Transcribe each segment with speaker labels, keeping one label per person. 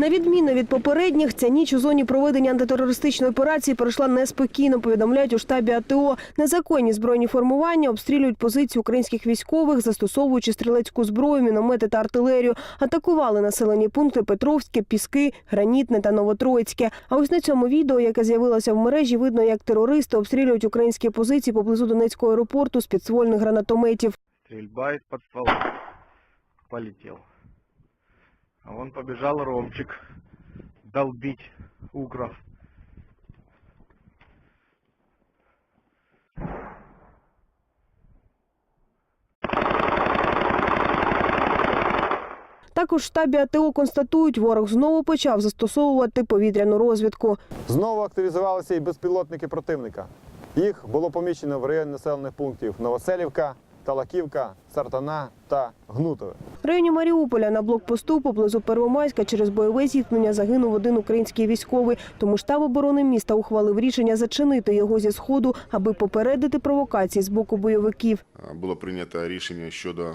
Speaker 1: На відміну від попередніх, ця ніч у зоні проведення антитерористичної операції пройшла неспокійно. Повідомляють у штабі АТО. Незаконні збройні формування обстрілюють позиції українських військових, застосовуючи стрілецьку зброю, міномети та артилерію. Атакували населені пункти Петровське, Піски, Гранітне та Новотроїцьке. А ось на цьому відео, яке з'явилося в мережі, видно, як терористи обстрілюють українські позиції поблизу Донецького аеропорту з підствольних гранатометів.
Speaker 2: Стрельба из-под ствола. Полетел. А вон побежал Ромчик долбить угров.
Speaker 1: Також в штабі АТО констатують, ворог знову почав застосовувати повітряну розвідку.
Speaker 3: Знову активізувалися і безпілотники противника. Їх було помічено в районі населених пунктів Новоселівка, Талаківка, Сартана та Гнутове.
Speaker 1: В районі Маріуполя на блокпосту поблизу Первомайська через бойове зіткнення загинув один український військовий. Тому штаб оборони міста ухвалив рішення зачинити його зі сходу, аби попередити провокації з боку бойовиків.
Speaker 4: Було прийнято рішення щодо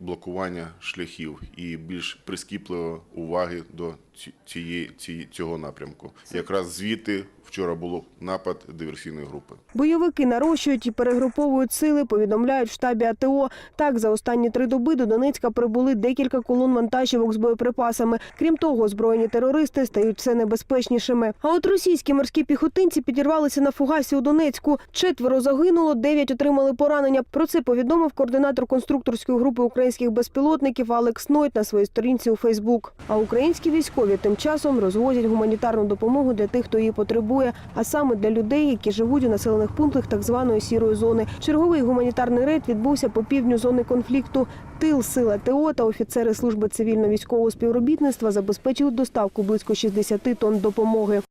Speaker 4: блокування шляхів і більш прискіпливої уваги до ці- цієї, ці- цього напрямку. Якраз звідти вчора був напад диверсійної групи.
Speaker 1: Бойовики нарощують і перегруповують сили, повідомляють в штабі АТО. Так, за останні три доби до Донецька прибули декілька колон вантажівок з боєприпасами. Крім того, озброєні терористи стають все небезпечнішими. А от російські морські піхотинці підірвалися на фугасі у Донецьку. Четверо загинуло, дев'ять отримали поранення. Про це повідомив координатор конструкторської групи українських безпілотників Алекс Нойт на своїй сторінці у Фейсбук. А українські військові тим часом розвозять гуманітарну допомогу для тих, хто її потребує, а саме для людей, які живуть у населених пунктах так званої сірої зони. Черговий гуманітарний рейд відбувся по півдню зони конфлікту. Тил, сила ТО та офіцери служби цивільно-військового співробітництва забезпечили доставку близько 60 тонн допомоги.